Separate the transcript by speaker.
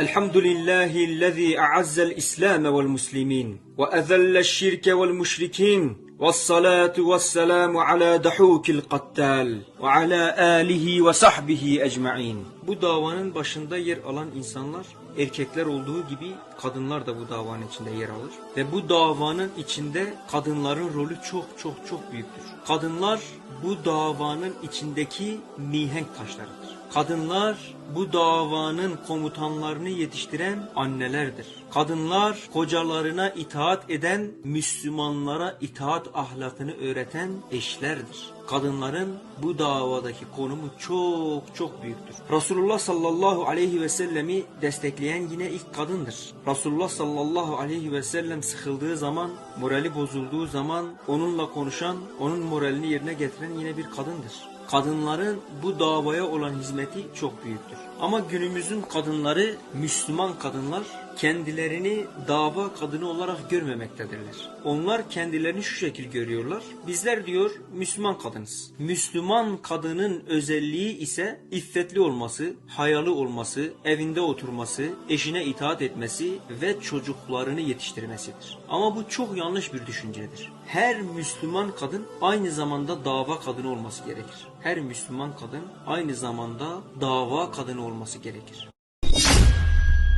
Speaker 1: الحمد لله الذي أعز الإسلام والمسلمين وأذل الشرك والمشركين والصلاة والسلام على دحوك القتال وعلى آله وصحبه أجمعين. Bu davanın başında yer alan insanlar erkekler olduğu gibi kadınlar da bu davanın içinde yer alır. Ve bu davanın içinde kadınların rolü çok çok çok büyüktür. Kadınlar bu davanın içindeki mihenk taşlarıdır. Kadınlar bu davanın komutanlarını yetiştiren annelerdir. Kadınlar kocalarına itaat eden, Müslümanlara itaat ahlakını öğreten eşlerdir. Kadınların bu davadaki konumu çok çok büyüktür. Resulullah sallallahu aleyhi ve sellemi destekleyen yine ilk kadındır. Resulullah sallallahu aleyhi ve sellem sıkıldığı zaman, morali bozulduğu zaman onunla konuşan, onun moralini yerine getiren yine bir kadındır. Kadınların bu davaya olan hizmeti çok büyüktür. Ama günümüzün kadınları, Müslüman kadınlar kendilerini dava kadını olarak görmemektedirler. Onlar kendilerini şu şekil görüyorlar. Bizler diyor Müslüman kadınız. Müslüman kadının özelliği ise iffetli olması, hayalı olması, evinde oturması, eşine itaat etmesi ve çocuklarını yetiştirmesidir. Ama bu çok yanlış bir düşüncedir. Her Müslüman kadın aynı zamanda dava kadını olması gerekir. Her Müslüman kadın aynı zamanda dava kadını olması gerekir.